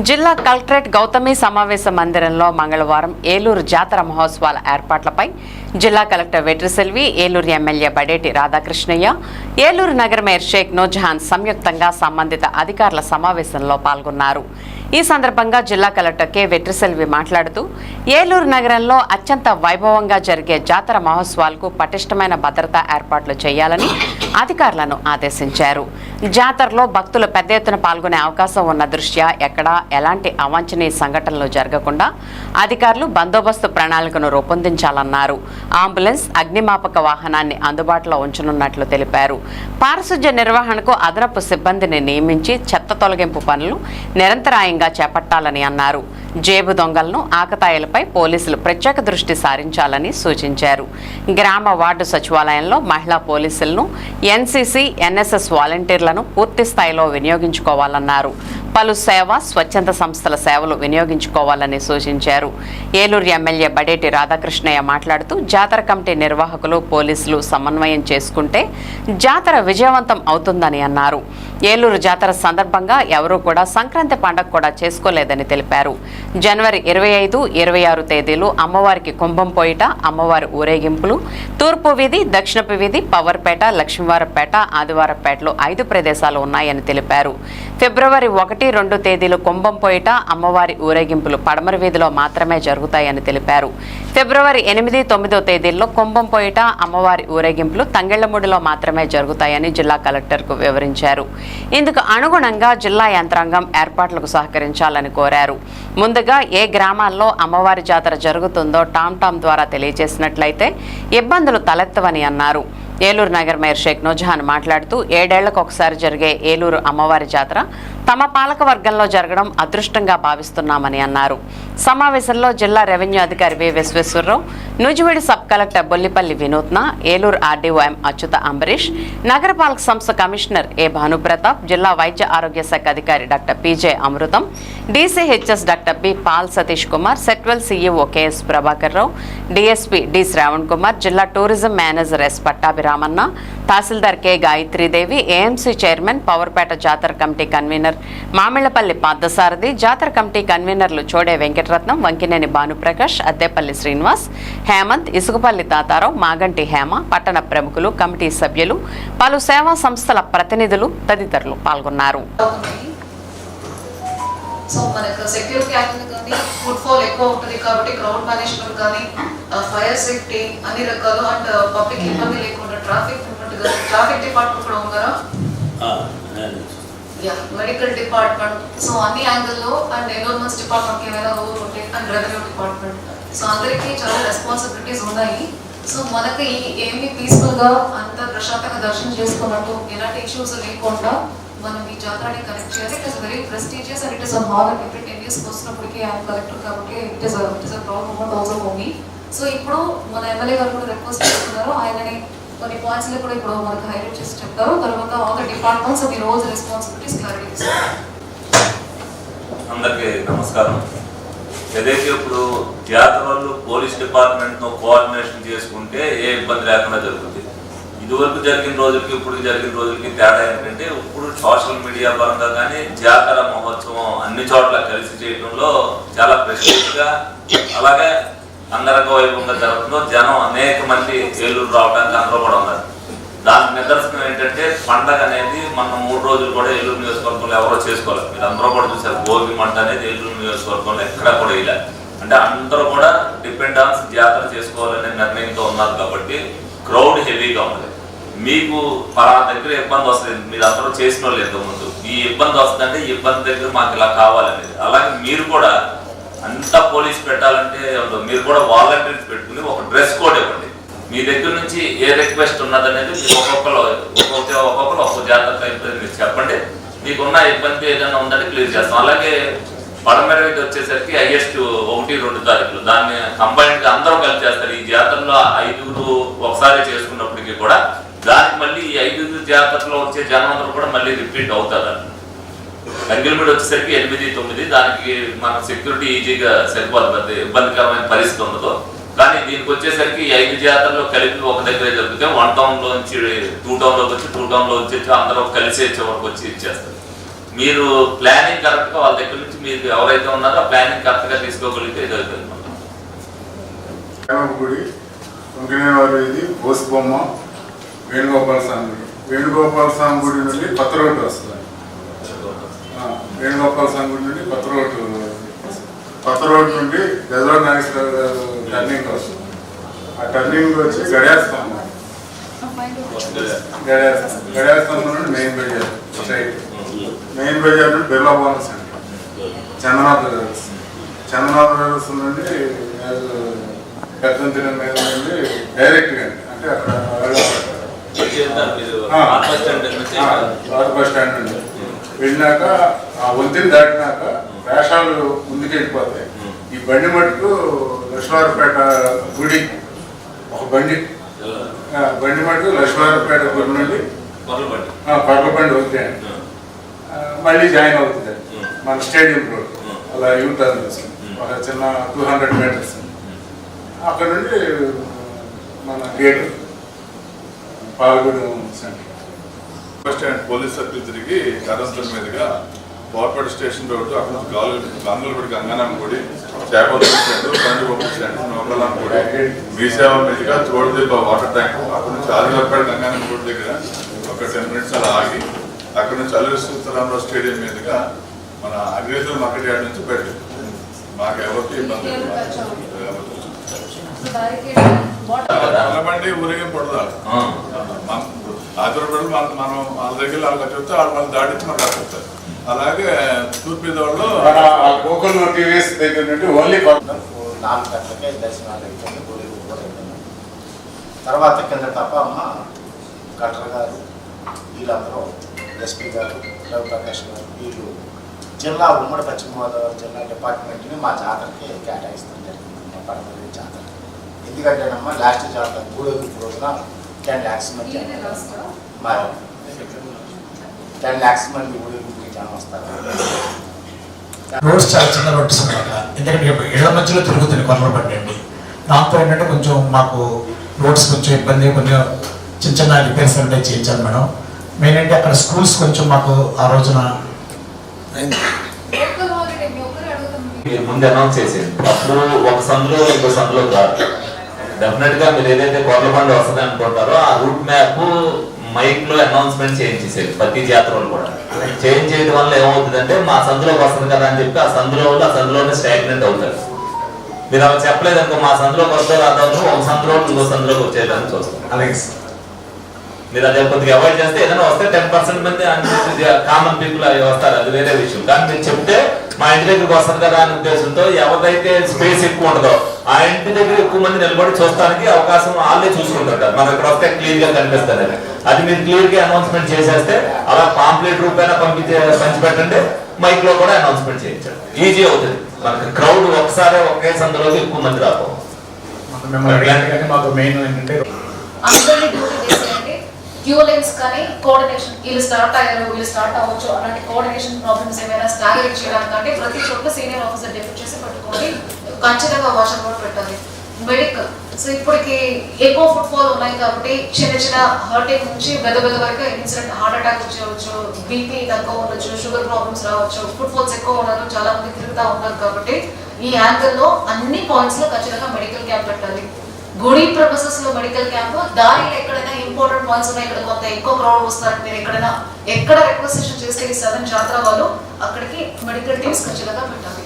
జిల్లా కలెక్టరేట్ గౌతమి సమావేశ మందిరంలో మంగళవారం ఏలూరు జాతర మహోత్సవాల ఏర్పాట్లపై జిల్లా కలెక్టర్ వెట్రిసెల్వి ఏలూరు ఎమ్మెల్యే బడేటి రాధాకృష్ణయ్య ఏలూరు నగర మేయర్ షేక్ నోజహాన్ సంయుక్తంగా సంబంధిత అధికారుల సమావేశంలో పాల్గొన్నారు. ఈ సందర్భంగా జిల్లా కలెక్టర్ కె వెట్రిసెల్వి మాట్లాడుతూ ఏలూరు నగరంలో అత్యంత వైభవంగా జరిగే జాతర మహోత్సవాలకు పటిష్టమైన భద్రతా ఏర్పాట్లు చేయాలని అధికారులను ఆదేశించారు. జాతరలో భక్తులు పెద్ద ఎత్తున పాల్గొనే అవకాశం ఉన్న దృష్ట్యా ఎక్కడా ఎలాంటి అవాంఛనీయ సంఘటనలు జరగకుండా అధికారులు బందోబస్తు ప్రణాళికను రూపొందించాలన్నారు. అంబులెన్స్ అగ్నిమాపక వాహనాన్ని అందుబాటులో ఉంచనున్నట్లు తెలిపారు. పారిశుధ్య నిర్వహణకు అదనపు సిబ్బందిని నియమించి చెత్త తొలగింపు పనులు నిరంతరాయంగా చేపట్టాలని అన్నారు. జేబు దొంగలను ఆకతాయిలపై పోలీసులు ప్రత్యేక దృష్టి సారించాలని సూచించారు. గ్రామ వార్డు సచివాలయంలో మహిళా పోలీసులను ఎన్సీసీ ఎన్ఎస్ఎస్ వాలంటీర్లను పూర్తి స్థాయిలో వినియోగించుకోవాలన్నారు. పలు సేవ స్వచ్ఛంద సంస్థల సేవలు వినియోగించుకోవాలని సూచించారు. ఏలూరు ఎమ్మెల్యే బడేటి రాధాకృష్ణయ్య మాట్లాడుతూ జాతర కమిటీ నిర్వాహకులు పోలీసులు సమన్వయం చేసుకుంటే జాతర విజయవంతం అవుతుందని అన్నారు. ఏలూరు జాతర సందర్భంగా ఎవరూ కూడా సంక్రాంతి పండగ కూడా చేసుకోలేదని తెలిపారు. జనవరి ఇరవై ఐదు ఇరవై ఆరు తేదీలు అమ్మవారికి కుంభం పోయిట అమ్మవారి ఊరేగింపులు తూర్పు వీధి దక్షిణపు వీధి పవర్పేట లక్ష్మీవారపేట ఆదివారపేటలో ఐదు ప్రదేశాలు ఉన్నాయని తెలిపారు. ఫిబ్రవరి ఒకటి రెండు తేదీలు కుంభం పోయిట అమ్మవారి ఊరేగింపులు పడమర వీధిలో మాత్రమే జరుగుతాయని తెలిపారు. ఫిబ్రవరి ఎనిమిది తొమ్మిదో తేదీల్లో కుంభం పోయిట అమ్మవారి ఊరేగింపులు తంగెళ్ళమూడిలో మాత్రమే జరుగుతాయని జిల్లా కలెక్టర్కు వివరించారు. ఇందుకు అనుగుణంగా జిల్లా యంత్రాంగం ఏర్పాట్లకు సహకరించాలని కోరారు. ముందుగా ఏ గ్రామాల్లో అమ్మవారి జాతర జరుగుతుందో టామ్ టామ్ ద్వారా తెలియజేసినట్లయితే ఇబ్బందులు తలెత్తవని అన్నారు. ఏలూరు నగర్ మేయర్ షేక్ నోజహాన్ మాట్లాడుతూ ఏడేళ్ళకు ఒకసారి జరిగే ఏలూరు అమ్మవారి జాతర తమ పాలక వర్గంలో జరగడం అదృష్టంగా భావిస్తున్నామని అన్నారు. సమావేశంలో జిల్లా రెవెన్యూ అధికారి వి విశ్వేశ్వరరావు నూజివీడి సబ్ కలెక్టర్ బొల్లిపల్లి వినూత్న ఏలూరు ఆర్డీఓఎం అచ్యుత అంబరీష్ నగరపాలక సంస్థ కమిషనర్ ఏ భానుప్రతాప్ జిల్లా వైద్య ఆరోగ్య శాఖ అధికారి doctor PJ Amrutham DCHS doctor B Paul Satish Kumar Setwel CEO KS Prabhakar Rao DSP D Shravan Kumar జిల్లా టూరిజం మేనేజర్ ఎస్ పట్టాభిరామన్న తహసీల్దార్ K Gayatridevi AMC chairman Powerpet జాతర కమిటీ కన్వీనర్ మామిళ్ళపల్లి పార్థసారథి జాతర కమిటీ కన్వీనర్లు చోడే వెంకటరత్నం వంకినేని భానుప్రకాష్ అద్దేపల్లి శ్రీనివాస్ హేమంత్ ఇసుకపల్లి తాతారావు మాగంటి హేమ పట్టణ ప్రముఖులు కమిటీ సభ్యులు పలు సేవా సంస్థల ప్రతినిధులు తదితరులు పాల్గొన్నారు. సో మనకు సెక్యూరిటీ యాంగిల్ కానీ ఫుడ్ ఫాల్ ఎక్కువ ఉంటుంది కాబట్టి క్రౌడ్ మేనేజ్మెంట్ కానీ uh, ఫైర్ సేఫ్టీ అన్ని రకాలు అండ్ పబ్లిక్ uh, ఇబ్బంది లేకుండా ట్రాఫిక్ ట్రాఫిక్ డిపార్ట్మెంట్ కూడా ఉన్నారా యా మెడికల్ డిపార్ట్మెంట్. సో అన్ని యాంగిల్లో అండ్ ఎన్రోల్మెంట్స్ డిపార్ట్మెంట్ ఏమైనా ఓవర్ ఉంటే అండ్ రెవెన్యూ డిపార్ట్మెంట్. సో అందరికీ చాలా రెస్పాన్సిబిలిటీస్ ఉన్నాయి. సో మనకి ఏమి పీస్ఫుల్గా అంత ప్రశాంతంగా దర్శనం చేసుకున్నట్టు ఎలాంటి ఇష్యూస్ లేకుండా మనం ఈ జాతరని కనెక్ట్ చేయాలి. It is very prestigious and it is honour every ten years వస్తున్నప్పటికీ ఆయన కలెక్టర్ కాబట్టి it is it is proud moment also for me so ఇప్పుడు మన ఎమ్మెల్యే గారు కూడా రిక్వెస్ట్ చేస్తున్నారు. ఆయనని కొన్ని పాయింట్స్ కూడా ఇప్పుడు మనకు హైలైట్ చేసి చెప్తారు. తర్వాత ఆల్ ద డిపార్ట్మెంట్స్ మీ రోల్స్ రెస్పాన్సిబిలిటీస్ క్లారిటీ అందరికీ నమస్కారం. ఏదైతే ఇప్పుడు జాతర వాళ్ళు పోలీస్ డిపార్ట్మెంట్ను కోఆర్డినేషన్ చేసుకుంటే ఏ ఇబ్బంది లేకుండా జరుగుతుంది ఇదివరకు జరిగిన రోజులకి ఇప్పుడు జరిగిన రోజులకి తేడా ఏంటంటే ఇప్పుడు సోషల్ మీడియా పరంగా కానీ జాతర మహోత్సవం అన్ని చోట్ల కలిసి చేయడంలో చాలా ప్రెస్టీజ్గా అలాగే అంగరంగ వైభవంగా జరుగుతుందో జనం అనేక మంది ఏలూరు రావడానికి అందరూ కూడా ఉన్నారు. దానికి నిదర్శనం ఏంటంటే పండగ అనేది మనం మూడు రోజులు కూడా ఏలూరు నియోజకవర్గంలో ఎవరో చేసుకోలేదు. మీరు అందరూ కూడా చూసారు భోగి మంట అనేది ఏలూరు నియోజకవర్గంలో ఎక్కడా కూడా ఇలా. అంటే అందరూ కూడా డిపెండ్ ఆన్స్ జాతర చేసుకోవాలనే నిర్ణయంతో ఉన్నారు కాబట్టి క్రౌడ్ హెవీగా ఉంది మీకు పరా దగ్గర ఇబ్బంది వస్తుంది. మీరు అందరూ చేసిన వాళ్ళు ఎంతో ముందు ఈ ఇబ్బంది వస్తుందంటే ఈ ఇబ్బంది దగ్గర మాకు ఇలా కావాలనేది. అలాగే మీరు కూడా అంతా పోలీస్ పెట్టాలంటే మీరు కూడా వాలంటీర్స్ పెట్టుకుని ఒక డ్రెస్ కోడ్ ఇవ్వండి. మీ దగ్గర నుంచి ఏ రిక్వెస్ట్ ఉన్నదనేది మీరు ఒక్కొక్కరు ఒక్కొక్క ఒక్కొక్కరు ఒక్కొక్క జాతర ఇబ్బంది మీరు చెప్పండి. మీకున్న ఇబ్బంది ఏదైనా ఉందంటే క్లియర్ చేస్తాం. అలాగే పడమర వచ్చేసరికి హైయెస్ట్ ఒకటి రెండు తారీఖులు. దాన్ని కంబైన్డ్ అందరూ కలిసి చేస్తారు ఈ జాతరలో ఐదుగురు ఒకసారి చేసుకున్నప్పటికీ కూడా దానికి మళ్ళీ ఈ ఐదుగురు జాతరలో వచ్చే జనం అందరూ కూడా మళ్ళీ రిపీట్ అవుతారు. తంగిలమిడి వచ్చేసరికి ఎనిమిది తొమ్మిది. దానికి మన సెక్యూరిటీ ఈజీగా సరిపోతుంది ఇబ్బందికరమైన పరిస్థితి ఉండదు. కానీ దీనికి వచ్చేసరికి ఐదు జాతరలో కలిపి ఒక దగ్గర జరిపితే వన్ టౌన్లో నుంచి టూ టౌన్లోకి వచ్చి టూ టౌన్లో వచ్చి అందరూ కలిసి వచ్చే వరకు వచ్చి ఇచ్చేస్తారు. మీరు ప్లానింగ్ కరెక్ట్గా వాళ్ళ దగ్గర నుంచి మీరు ఎవరైతే ఉన్నారో ఆ ప్లానింగ్ కరెక్ట్గా తీసుకోగలిగితే ఇది అవుతుంది. గుడి వెంకటేశ్వర ఇది బోసు బొమ్మ వేణుగోపాల స్వామి గుడి. వేణుగోపాల స్వామి గుడి నుండి కొత్త రోడ్డు వస్తుంది. వేణుగోపాల స్వామి నుండి కొత్త రోడ్డు. కొత్త రోడ్డు నుండి గజరా నాగేశ్వర గారు టర్నింగ్ వస్తుంది. ఆ టర్నింగ్ వచ్చి గడియాస్తాం గడియాస్తాం గడియాస్తాం నుండి మెయిన్ బజార్ స్ట్రైట్ మెయిన్ బజార్ నుండి Birla bonus centre Chandanath brothers. Chandanath brothers నుండి పెద్దంతిన మీద నుండి డైరెక్ట్గా అంటే అక్కడ బస్ స్టాండ్ నుండి వెళ్ళినాక ఆ వంతెన దాటినాక వేషాలు ముందుకు వెళ్ళిపోతాయి. ఈ బండి మటుకు లక్ష్మారపేట గుడి. ఒక బండి. బండి మటుకు లక్ష్మారపేట గుడి నుండి మొదలు పట్టి ఆ, పర్ల బండి వస్తాయి. ఆ, మళ్ళీ జాయిన్ అవుతుంది. మన స్టేడియం రోడ్. అలా యూ టర్న్ తీసుకుని ఒక చిన్న టూ హండ్రెడ్ మీటర్స్ అక్కడ నుండి మన గేట్ పాల్గొన centre. Bus stand police circle తిరిగి కరంతల మీదుగా పోర్పేట స్టేషన్ రోడ్డు అక్కడ నుంచి గాలు గంగలపడి గంగానమ్మ గుడి చేపల స్టాండ్ పండుగ స్టాండ్ నోకలాం గుడి. మీ సేవ మీదుగా వాటర్ ట్యాంక్. అక్కడ నుంచి ఆదిలాపేట గంగానమ్మ గుడి దగ్గర ఒక టెన్ మినిట్స్ అలా ఆగి అక్కడ నుంచి అల్లూరి సీతారామరావు స్టేడియం మీదుగా మన అగ్రేజర్ మార్కెట్ యార్డ్ నుంచి బయటకు మాకు ఎవరికి ఇబ్బంది లేదు. బండి ఊరేగింపు పడదాలి ఆ. ఆంధ్రప్రదేశ్ మనం వాళ్ళ దగ్గర వాళ్ళకి చెప్తే వాళ్ళు దాటించి మనకు చెప్తారు అలాగే తూర్పు వాళ్ళు మన ఆ గోకుల్ టీవీఎస్ దగ్గర నుండి ఓన్లీ నాలుగు గంటలకే దర్శనాలు గుడి అయిపోయింది తర్వాత కింద తప్ప అమ్మ కలెక్టర్ గారు వీళ్ళందరూ ఎస్పీ గారు రవిప్రకాష్ గారు వీళ్ళు జిల్లా ఉమ్మడి పశ్చిమ గోదావరి జిల్లా డిపార్ట్మెంట్ని మా జాతరకి కేటాయిస్తాం జరిగింది. పడమరి జాతర. ఎందుకంటేనమ్మా లాస్ట్ జాతర మూడోది రోజున టెన్ ల్యాక్స్ మంది మా టెన్ ల్యాక్స్ మంది వస్తారు రోడ్స్ చాలా చిన్న రోడ్స్ అనమాట ఎందుకంటే ఇప్పుడు ఇళ్ళ మధ్యలో తిరుగుతుంది కొండలు పట్టండి దాంతో ఏంటంటే కొంచెం మాకు రోడ్స్ కొంచెం ఇబ్బంది కొంచెం చిన్న చిన్న రిపేర్స్ అంటే చేయించాలి మేడం. మెయిన్ అంటే అక్కడ స్కూల్స్ కొంచెం మాకు ఆ రోజున ముందు అనౌన్స్ చేసేది అప్పుడు ఒక సందులో ఇంకో సందులో కాదు. డెఫినెట్గా మీరు ఏదైతే కొర్లబండ వస్తుంది అనుకుంటారో ఆ రూట్ మ్యాప్ మైక్లో అనౌన్స్మెంట్ చేయించేసేది ప్రతి జాతరలు కూడా. చేంజ్ చేయడం వల్ల ఏమవుతుందంటే మా సందులోకి వస్తుంది కదా అని చెప్పి ఆ సందులో వాళ్ళు ఆ సందులోనే స్టాగ్నెంట్ అవుతారు. మీరు అలా చెప్పలేదు అనుకో మా సందులోకి వస్తే రాదు ఒక సందులో ఇంకో సందులోకి వచ్చేయడానికి చూస్తాం. అలాగే మీరు అదే కొద్దిగా అవాయిడ్ చేస్తే ఏదైనా వస్తే టెన్ పర్సెంట్ మంది కామన్ పీపుల్ అవి వస్తారు అది వేరే విషయం. కానీ మీరు చెప్తే మా ఇంటి దగ్గరికి వస్తుంది కదా అనే ఉద్దేశంతో ఎవరిదైతే స్పేస్ ఎక్కువ ఉంటుందో ఆ ఇంటి దగ్గర ఎక్కువ మంది నిలబడి చూస్తానికి అవకాశం వాళ్ళే చూసుకుంటారు మన ఇక్కడ వస్తే క్లియర్గా కనిపిస్తుంది అది అది మీరు క్లియర్గా అనౌన్స్మెంట్ చేసేస్తే అలా పాంప్లెట్ రూపైనా పంపించే పంచిపెట్టండి మైక్లో కూడా అనౌన్స్మెంట్ చేయించండి. ఈజీ అవుతుంది. మనకి క్రౌడ్ ఒకసారి ఒకే సందులోకి ఎక్కువ మంది కానీ మాకు మెయిన్ ఏంటంటే అందరినీ లైన్స్ కానీ కోఆర్డినేషన్ వీళ్ళు స్టార్ట్ అయ్యారు వీళ్ళు స్టార్ట్ అవ్వచ్చు అలాంటి కోఆర్డినేషన్ ప్రాబ్లమ్స్ ఏమైనా స్టాగరేట్ చేయడానికి అంటే ప్రతి చోట్ల సీనియర్ ఆఫీసర్ డెప్యూట్ చేసి పెట్టుకోండి ఖచ్చితంగా వాషర్ కూడా పెట్టాలి. మెడికల్ సో ఇప్పటికి ఎక్కువ ఫుట్ఫాల్ ఉన్నాయి కాబట్టి చిన్న చిన్న హర్టింగ్ నుంచి పెద్ద పెద్ద వరకు ఇన్సిడెంట్ హార్ట్ అటాక్ వచ్చేవచ్చు బీపీ తక్కువ ఉండొచ్చు షుగర్ ప్రాబ్లమ్స్ రావచ్చు ఫుట్ఫాల్స్ ఎక్కువ ఉన్నారు చాలా మంది తిరుగుతూ ఉన్నారు కాబట్టి ఈ యాంగిల్లో అన్ని పాయింట్స్లో ఖచ్చితంగా మెడికల్ క్యాంప్ పెట్టాలి. గుడి ప్రొఫెసర్స్లో మెడికల్ క్యాంప్ దారిలో ఎక్కడైనా ఇంపార్టెంట్ పాయింట్స్ ఉన్నాయి ఇక్కడ కొంత ఎక్కువ క్రౌడ్ వస్తారు మీరు ఎక్కడైనా ఎక్కడ రిక్వెస్టేషన్ చేస్తే ఈ సెవెన్ జాతర వాళ్ళు అక్కడికి మెడికల్ టీమ్స్ ఖచ్చితంగా పెట్టాలి.